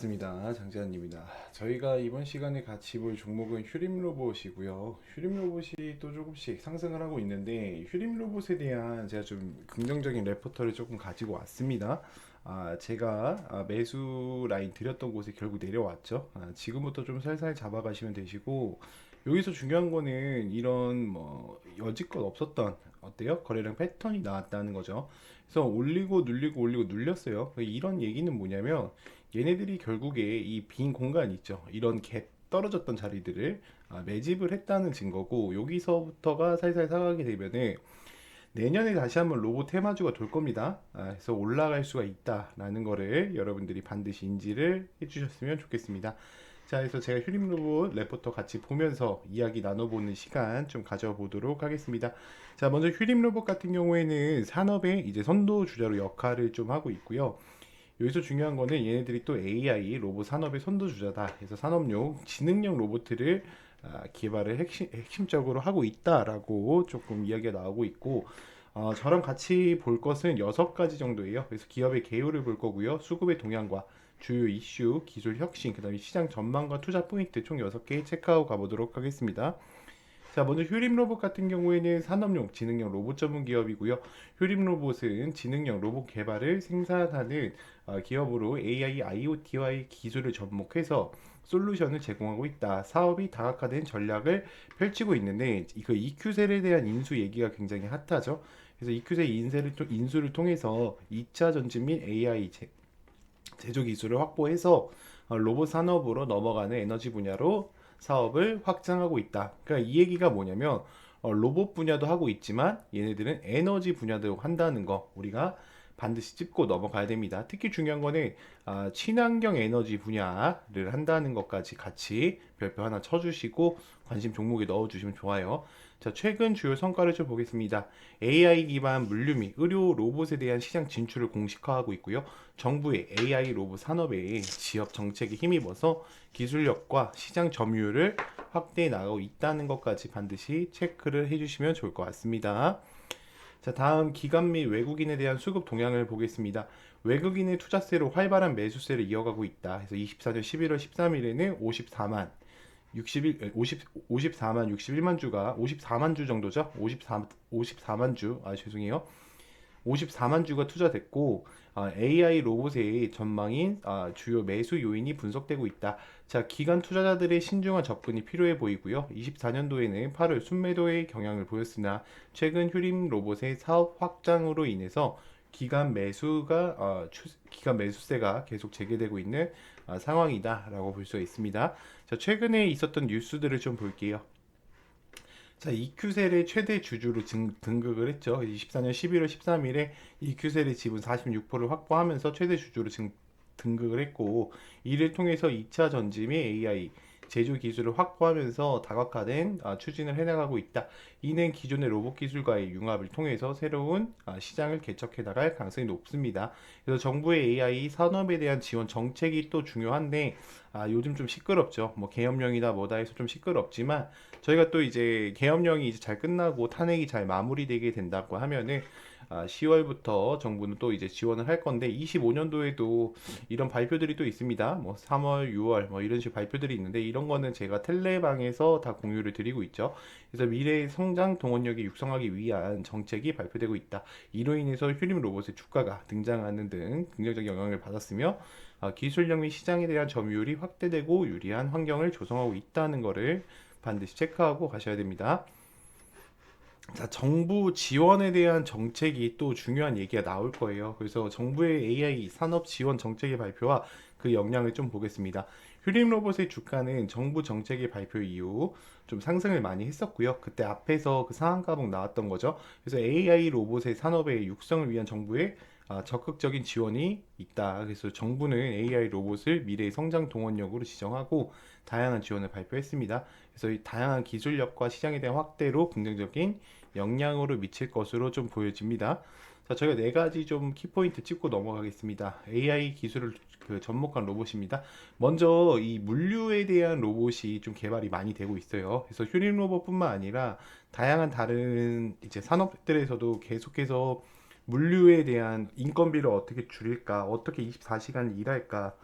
반갑습니다. 장재환입니다. 저희가 이번 시간에 같이 볼 종목은 휴림 로봇이고요. 휴림 로봇이 또 조금씩 상승을 하고 있는데 휴림 로봇에 대한 제가 좀 긍정적인 레포터를 조금 가지고 왔습니다. 아, 제가 아, 매수 라인 드렸던 곳에 결국 내려왔죠. 아, 지금부터 좀 살살 잡아가시면 되시고 여기서 중요한 거는 이런 뭐 여지껏 없었던 어때요? 거래량 패턴이 나왔다는 거죠. 그래서 올리고 눌리고 올리고 눌렸어요. 이런 얘기는 뭐냐면 얘네들이 결국에 이 빈 공간 있죠. 이런 갭 떨어졌던 자리들을 아, 매집을 했다는 증거고 여기서부터가 살살 사가게 되면은 내년에 다시 한번 로봇 테마주가 돌 겁니다. 아, 그래서 올라갈 수가 있다라는 거를 여러분들이 반드시 인지를 해주셨으면 좋겠습니다. 자, 그래서 제가 휴림 로봇 레포터 같이 보면서 이야기 나눠보는 시간 좀 가져보도록 하겠습니다. 자, 먼저 휴림 로봇 같은 경우에는 산업의 이제 선도 주자로 역할을 좀 하고 있고요. 여기서 중요한 거는 얘네들이 또 AI 로봇 산업의 선도 주자다. 그래서 산업용 지능형 로봇을 아, 개발을 핵심, 핵심 적으로 하고 있다라고 조금 이야기가 나오고 있고 어, 저랑 같이 볼 것은 여섯 가지 정도예요. 그래서 기업의 개요를 볼 거고요. 수급의 동향과 주요 이슈, 기술 혁신, 그다음에 시장 전망과 투자 포인트 총 여섯 개 체크하고 가보도록 하겠습니다. 자, 먼저 휴림 로봇 같은 경우에는 산업용 지능형 로봇 전문 기업이고요. 휴림 로봇은 지능형 로봇 개발을 생산하는 어, 기업으로 AI, IoT와의 기술을 접목해서 솔루션을 제공하고 있다. 사업이 다각화된 전략을 펼치고 있는데 그 EQ셀에 대한 인수 얘기가 굉장히 핫하죠. 그래서 EQ셀 인쇄를 통- 인수를 통해서 2차 전지 및 AI 제, 제조 기술을 확보해서 어, 로봇 산업으로 넘어가는 에너지 분야로 사업을 확장하고 있다. 그러니까 이 얘기가 뭐냐면 어, 로봇 분야도 하고 있지만 얘네들은 에너지 분야도 한다는 거 우리가 반드시 짚고 넘어가야 됩니다. 특히 중요한 거는 아, 친환경 에너지 분야를 한다는 것까지 같이 별표 하나 쳐주시고 관심 종목에 넣어주시면 좋아요. 자, 최근 주요 성과를 좀 보겠습니다. AI 기반 물류 및 의료 로봇에 대한 시장 진출을 공식화하고 있고요. 정부의 AI 로봇 산업에 지역 정책에 힘입어서 기술력과 시장 점유율을 확대해 나가고 있다는 것까지 반드시 체크를 해주시면 좋을 것 같습니다. 자, 다음 기관 및 외국인에 대한 수급 동향을 보겠습니다. 외국인의 투자세로 활발한 매수세를 이어가고 있다. 그래서 24년 11월 13일에는 54만 61, 50, 54만 61만 주가 54만 주 정도죠. 54, 54만 주, 아 죄송해요. 54만 주가 투자됐고 아, AI 로봇의 전망인 아, 주요 매수 요인이 분석되고 있다. 자, 기관 투자자들의 신중한 접근이 필요해 보이고요. 24년도에는 8월 순매도의 경향을 보였으나 최근 휴림 로봇의 사업 확장으로 인해서 기간 매수가 어, 추, 기간 매수세가 계속 재개되고 있는 아, 상황이다라고 볼 수가 있습니다. 자, 최근에 있었던 뉴스들을 좀 볼게요. 자, EQ셀의 최대 주주로 등, 등극을 했죠. 24년 11월 13일에 EQ셀의 지분 46%를 확보하면서 최대 주주로 등, 등극을 했고, 이를 통해서 2차 전지 및 AI 제조 기술을 확보하면서 다각화된 아, 추진을 해나가고 있다. 이는 기존의 로봇 기술과의 융합을 통해서 새로운 아, 시장을 개척해 나갈 가능성이 높습니다. 그래서 정부의 AI 산업에 대한 지원 정책이 또 중요한데 아, 요즘 좀 시끄럽죠. 뭐 계엄령이다 뭐다 해서 좀 시끄럽지만 저희가 또 이제 계엄령이 이제 잘 끝나고 탄핵이 잘 마무리되게 된다고 하면은 아, 10월부터 정부는 또 이제 지원을 할 건데 25년도에도 이런 발표들이 또 있습니다. 뭐 3월, 6월 뭐 이런 식 발표들이 있는데 이런 거는 제가 텔레방에서 다 공유를 드리고 있죠. 그래서 미래의 성장 동원력이 육성하기 위한 정책이 발표되고 있다. 이로 인해서 휴림 로봇의 주가가 등장하는 등 긍정적 영향을 받았으며 아, 기술력 및 시장에 대한 점유율이 확대되고 유리한 환경을 조성하고 있다는 것을 반드시 체크하고 가셔야 됩니다. 자, 정부 지원에 대한 정책이 또 중요한 얘기가 나올 거예요. 그래서 정부의 AI 산업 지원 정책의 발표와 그 역량을 좀 보겠습니다. 휴림 로봇의 주가는 정부 정책의 발표 이후 좀 상승을 많이 했었고요. 그때 앞에서 그 상한 가격 나왔던 거죠. 그래서 AI 로봇의 산업의 육성을 위한 정부의 아, 적극적인 지원이 있다. 그래서 정부는 AI 로봇을 미래의 성장 동원력으로 지정하고 다양한 지원을 발표했습니다. 그래서 이 다양한 기술력과 시장에 대한 확대로 긍정적인 영향으로 미칠 것으로 좀 보여집니다. 자, 저희가 네 가지 좀 키포인트 짚고 넘어가겠습니다. AI 기술을 그 접목한 로봇입니다. 먼저 이 물류에 대한 로봇이 좀 개발이 많이 되고 있어요. 그래서 휴림 로봇뿐만 아니라 다양한 다른 이제 산업들에서도 계속해서 물류에 대한 인건비를 어떻게 줄일까, 어떻게 24시간 일할까,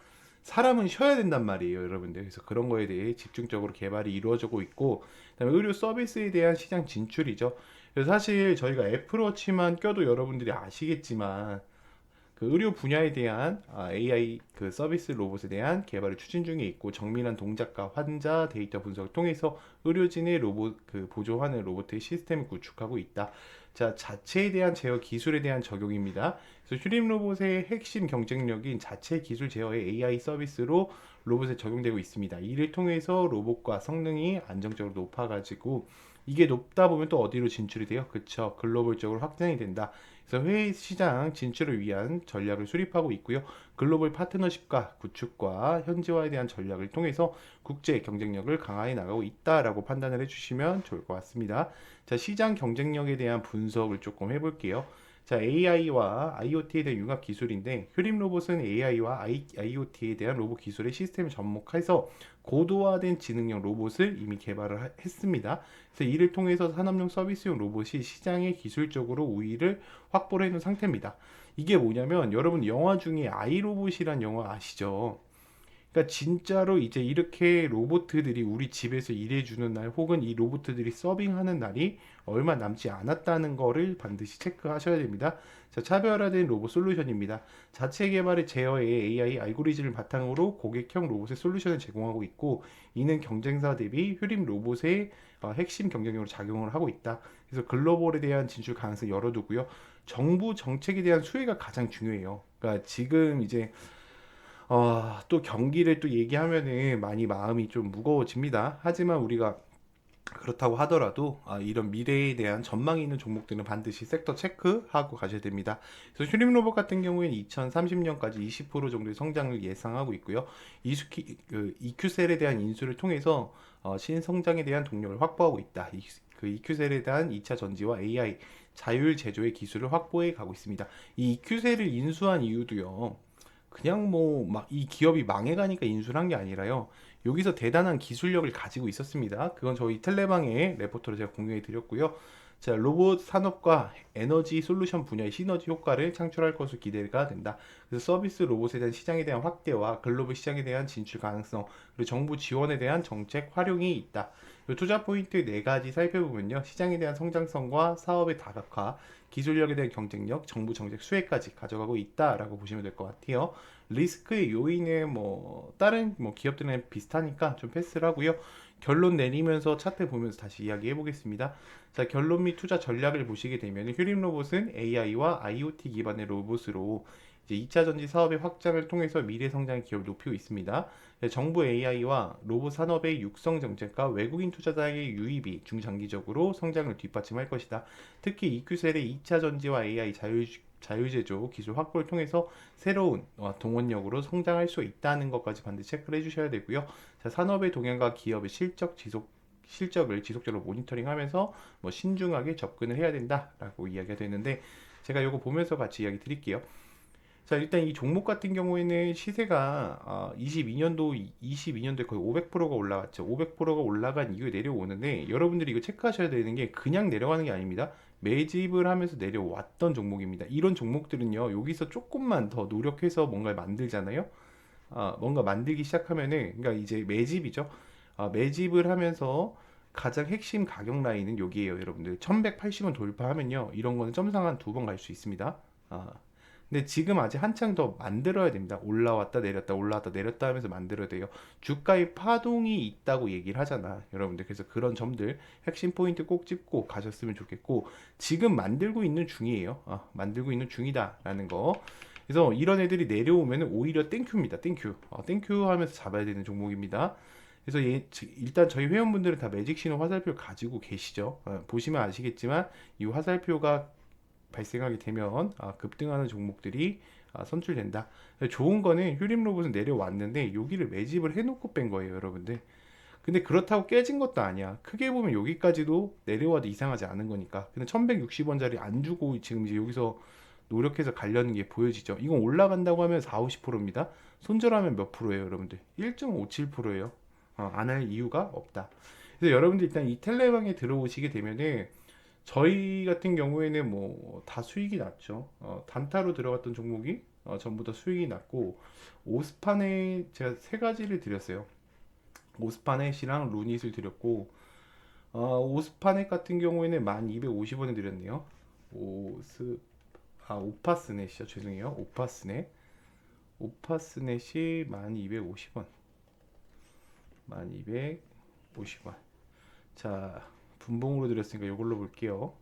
사람은 쉬어야 된단 말이에요, 여러분들. 그래서 그런 거에 대해 집중적으로 개발이 이루어지고 있고, 그다음에 의료 서비스에 대한 시장 진출이죠. 그래서 사실 저희가 애플워치만 껴도 여러분들이 아시겠지만 그 의료 분야에 대한 아, AI 그 서비스 로봇에 대한 개발을 추진 중에 있고 정밀한 동작과 환자 데이터 분석을 통해서 의료진의 로봇 그 보조하는 로봇의 시스템을 구축하고 있다. 자, 자체에 대한 제어 기술에 대한 적용입니다. 그래서 휴림 로봇의 핵심 경쟁력인 자체 기술 제어의 AI 서비스로 로봇에 적용되고 있습니다. 이를 통해서 로봇과 성능이 안정적으로 높아가지고 이게 높다 보면 또 어디로 진출이 돼요? 그쵸. 글로벌적으로 확장이 된다. 그래서 해외 시장 진출을 위한 전략을 수립하고 있고요. 글로벌 파트너십과 구축과 현지화에 대한 전략을 통해서 국제 경쟁력을 강화해 나가고 있다라고 판단을 해주시면 좋을 것 같습니다. 자, 시장 경쟁력에 대한 분석을 조금 해볼게요. 자, AI와 IoT에 대한 융합 기술인데 휴림 로봇은 AI와 IoT에 대한 로봇 기술의 시스템을 접목해서 고도화된 지능형 로봇을 이미 개발을 하- 했습니다. 그래서 이를 통해서 산업용 서비스용 로봇이 시장에 기술적으로 우위를 확보를 해놓은 상태입니다. 이게 뭐냐면 여러분 영화 중에 아이로봇이란 영화 아시죠? 그러니까 진짜로 이제 이렇게 로봇들이 우리 집에서 일해주는 날 혹은 이 로봇들이 서빙하는 날이 얼마 남지 않았다는 거를 반드시 체크하셔야 됩니다. 자, 차별화된 로봇 솔루션입니다. 자체 개발의 제어의 AI 알고리즘을 바탕으로 고객형 로봇의 솔루션을 제공하고 있고 이는 경쟁사 대비 휴림 로봇의 어, 핵심 경쟁력으로 작용을 하고 있다. 그래서 글로벌에 대한 진출 가능성을 열어두고요. 정부 정책에 대한 수혜가 가장 중요해요. 그러니까 지금 이제 어, 또 경기를 또 얘기하면은 많이 마음이 좀 무거워집니다. 하지만 우리가 그렇다고 하더라도 아, 이런 미래에 대한 전망이 있는 종목들은 반드시 섹터 체크하고 가셔야 됩니다. 그래서 휴림 로봇 같은 경우에는 2030년까지 20% 정도의 성장을 예상하고 있고요. 이수키, 그 EQ셀에 대한 인수를 통해서 어, 신성장에 대한 동력을 확보하고 있다. 이, 그 EQ셀에 대한 2차 전지와 AI 자율 제조의 기술을 확보해 가고 있습니다. 이 EQ셀을 인수한 이유도요. 그냥 뭐 막 이 기업이 망해가니까 인수를 한 게 아니라요. 여기서 대단한 기술력을 가지고 있었습니다. 그건 저희 텔레방의 레포터로 제가 공유해 드렸고요. 자, 로봇 산업과 에너지 솔루션 분야의 시너지 효과를 창출할 것으로 기대가 된다. 그래서 서비스 로봇에 대한 시장에 대한 확대와 글로벌 시장에 대한 진출 가능성, 그리고 정부 지원에 대한 정책 활용이 있다. 이 투자 포인트 네 가지 살펴보면요. 시장에 대한 성장성과 사업의 다각화, 기술력에 대한 경쟁력, 정부 정책 수혜까지 가져가고 있다라고 보시면 될 것 같아요. 리스크의 요인은 뭐 다른 뭐 기업들은 비슷하니까 좀 패스를 하고요. 결론 내리면서 차트 보면서 다시 이야기해 보겠습니다. 자, 결론 및 투자 전략을 보시게 되면 휴림 로봇은 AI와 IoT 기반의 로봇으로 이제 2차 전지 사업의 확장을 통해서 미래 성장 기업을 높이고 있습니다. 네, 정부 AI와 로봇 산업의 육성 정책과 외국인 투자자의 유입이 중장기적으로 성장을 뒷받침할 것이다. 특히 EQ셀의 2차 전지와 AI 자율 자유제조 기술 확보를 통해서 새로운 어, 동원력으로 성장할 수 있다는 것까지 반드시 체크를 해주셔야 되고요. 자, 산업의 동향과 기업의 실적 지속 실적을 지속적으로 모니터링하면서 뭐 신중하게 접근을 해야 된다라고 이야기가 되는데 제가 이거 보면서 같이 이야기 드릴게요. 자, 일단 이 종목 같은 경우에는 시세가 어, 22년도 22년도에 거의 500%가 올라갔죠. 500%가 올라간 이후에 내려오는데 여러분들이 이거 체크하셔야 되는 게 그냥 내려가는 게 아닙니다. 매집을 하면서 내려왔던 종목입니다. 이런 종목들은요, 여기서 조금만 더 노력해서 뭔가를 만들잖아요. 아, 뭔가 만들기 시작하면은, 그러니까 이제 매집이죠. 아, 매집을 하면서 가장 핵심 가격 라인은 여기에요, 여러분들. 1180원 돌파하면요, 이런 거는 점상 한 두 번 갈 수 있습니다. 아, 근데 지금 아직 한창 더 만들어야 됩니다. 올라왔다 내렸다 올라왔다 내렸다 하면서 만들어야 돼요. 주가의 파동이 있다고 얘기를 하잖아. 여러분들. 그래서 그런 점들 핵심 포인트 꼭 짚고 가셨으면 좋겠고 지금 만들고 있는 중이에요. 아, 만들고 있는 중이다라는 거. 그래서 이런 애들이 내려오면 오히려 땡큐입니다. 땡큐. 어, 땡큐 하면서 잡아야 되는 종목입니다. 그래서 얘, 지- 일단 저희 회원분들은 다 매직 신호 화살표 가지고 계시죠. 어, 보시면 아시겠지만 이 화살표가 발생하게 되면 아, 급등하는 종목들이 아, 선출된다. 좋은 거는 휴림 로봇은 내려왔는데 여기를 매집을 해놓고 뺀 거예요, 여러분들. 근데 그렇다고 깨진 것도 아니야. 크게 보면 여기까지도 내려와도 이상하지 않은 거니까. 근데 1160원짜리 안 주고 지금 이제 여기서 노력해서 가려는 게 보여지죠. 이건 올라간다고 하면 4, 50%입니다. 손절하면 몇 프로예요, 여러분들? 1.57%예요. 어, 안할 이유가 없다. 그래서 여러분들 일단 이 텔레방에 들어오시게 되면은 저희 같은 경우에는 뭐 다 수익이 났죠. 어, 단타로 들어갔던 종목이 어, 전부 다 수익이 났고 오스파네 제가 세 가지를 드렸어요. 오스파넷이랑 루닛을 드렸고 어, 오스파넷 같은 경우에는 1250원에 드렸네요. 오스 아 오파스넷이요. 죄송해요. 오파스넷 오파스넷이 1250원 1250원 자 분봉으로 드렸으니까 이걸로 볼게요.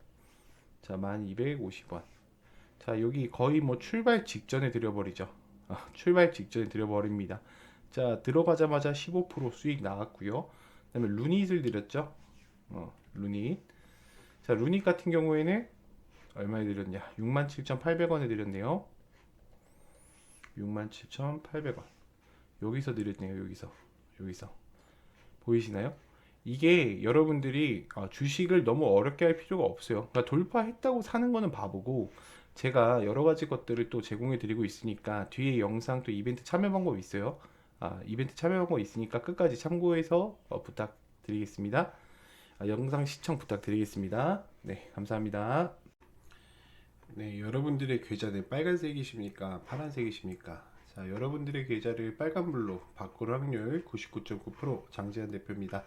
자 1250원 자 여기 거의 뭐 출발 직전에 드려버리죠. 아, 출발 직전에 드려버립니다. 자 들어가자마자 15% 수익 나왔고요. 그다음에 루닛을 드렸죠. 어, 루닛. 자 루닛 같은 경우에는 얼마에 드렸냐? 67,800원에 드렸네요. 67,800원. 여기서 드렸네요. 여기서. 여기서. 보이시나요? 이게 여러분들이 아, 주식을 너무 어렵게 할 필요가 없어요. 그러니까 돌파했다고 사는 거는 바보고 제가 여러 가지 것들을 또 제공해 드리고 있으니까 뒤에 영상 또 이벤트 참여 방법 있어요. 아, 이벤트 참여 방법 있으니까 끝까지 참고해서 어, 부탁드리겠습니다. 아, 영상 시청 부탁드리겠습니다. 네, 감사합니다. 네, 여러분들의 계좌는 빨간색이십니까? 파란색이십니까? 자, 여러분들의 계좌를 빨간불로 바꿀 확률 99.9% 장재현 대표입니다.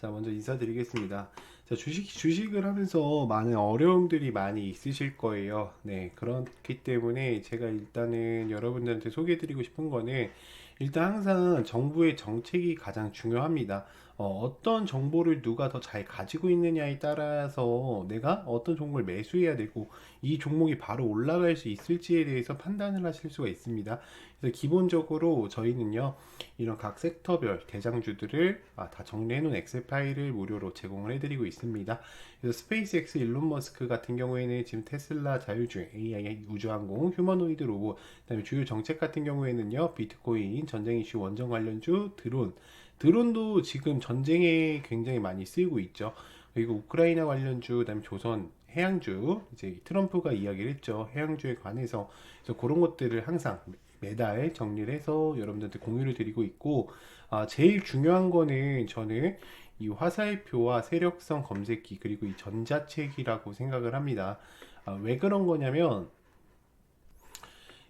자, 먼저 인사드리겠습니다. 자, 주식, 주식을 하면서 많은 어려움들이 많이 있으실 거예요. 네, 그렇기 때문에 제가 일단은 여러분들한테 소개해드리고 싶은 거는 일단 항상 정부의 정책이 가장 중요합니다. 어, 떤 정보를 누가 더 잘 가지고 있느냐에 따라서 내가 어떤 종목을 매수해야 되고 이 종목이 바로 올라갈 수 있을지에 대해서 판단을 하실 수가 있습니다. 그래서 기본적으로 저희는요, 이런 각 섹터별 대장주들을 아, 다 정리해 놓은 엑셀 파일을 무료로 제공을 해드리고 있습니다. 그래서 스페이스X 일론 머스크 같은 경우에는 지금 테슬라 자율주행, AI 우주항공, 휴머노이드 로봇, 그다음에 주요 정책 같은 경우에는요, 비트코인, 전쟁 이슈 원전 관련주, 드론, 드론도 지금 전쟁에 굉장히 많이 쓰이고 있죠. 그리고 우크라이나 관련주, 그다음에 조선 해양주, 이제 트럼프가 이야기를 했죠. 해양주에 관해서 그래서 그런 것들을 항상 매달 정리를 해서 여러분들한테 공유를 드리고 있고, 아, 제일 중요한 거는 저는 이 화살표와 세력성 검색기 그리고 이 전자책이라고 생각을 합니다. 아, 왜 그런 거냐면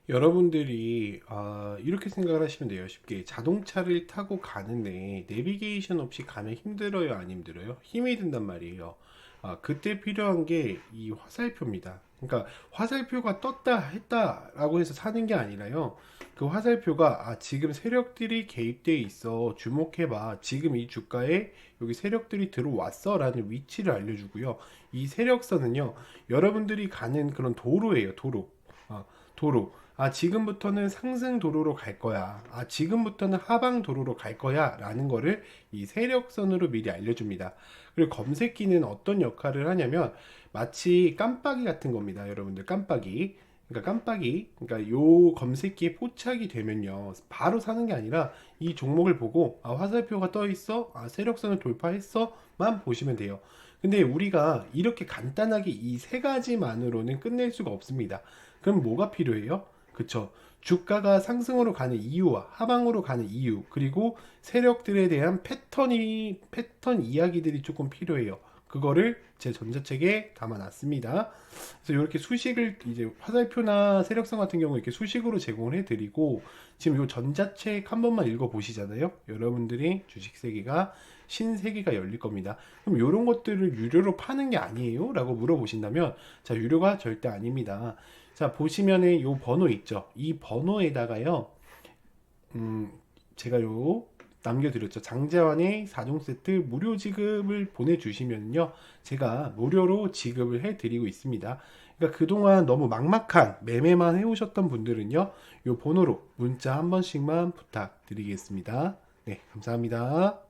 여러분들이 아, 이렇게 생각을 하시면 돼요. 쉽게 자동차를 타고 가는데 내비게이션 없이 가면 힘들어요, 안 힘들어요? 힘이 든단 말이에요. 아, 그때 필요한 게 이 화살표입니다. 그러니까 화살표가 떴다 했다라고 해서 사는 게 아니라요. 그 화살표가 아, 지금 세력들이 개입돼 있어. 주목해봐. 지금 이 주가에 여기 세력들이 들어왔어라는 위치를 알려주고요. 이 세력선은요, 여러분들이 가는 그런 도로예요. 도로. 아, 도로. 아, 지금부터는 상승 도로로 갈 거야. 아, 지금부터는 하방 도로로 갈 거야. 라는 거를 이 세력선으로 미리 알려줍니다. 그리고 검색기는 어떤 역할을 하냐면 마치 깜빡이 같은 겁니다. 여러분들 깜빡이. 그러니까 깜빡이, 그러니까 요 검색기에 포착이 되면요. 바로 사는 게 아니라 이 종목을 보고 아, 화살표가 떠 있어. 아, 세력선을 돌파했어.만 보시면 돼요. 근데 우리가 이렇게 간단하게 이 세 가지만으로는 끝낼 수가 없습니다. 그럼 뭐가 필요해요? 그쵸. 주가가 상승으로 가는 이유와 하방으로 가는 이유, 그리고 세력들에 대한 패턴이, 패턴 이야기들이 조금 필요해요. 그거를 제 전자책에 담아놨습니다. 그래서 이렇게 수식을 이제 화살표나 세력성 같은 경우 이렇게 수식으로 제공을 해드리고 지금 이 전자책 한 번만 읽어보시잖아요. 여러분들이 주식 세계가 신세계가 열릴 겁니다. 그럼 이런 것들을 유료로 파는 게 아니에요? 라고 물어보신다면 자 유료가 절대 아닙니다. 자 보시면은 요 번호 있죠. 이 번호에다가요. 음 제가 요 남겨드렸죠. 장재환의 4종 세트 무료 지급을 보내주시면요. 제가 무료로 지급을 해드리고 있습니다. 그러니까 그동안 너무 막막한 매매만 해오셨던 분들은요. 이 번호로 문자 한 번씩만 부탁드리겠습니다. 네, 감사합니다.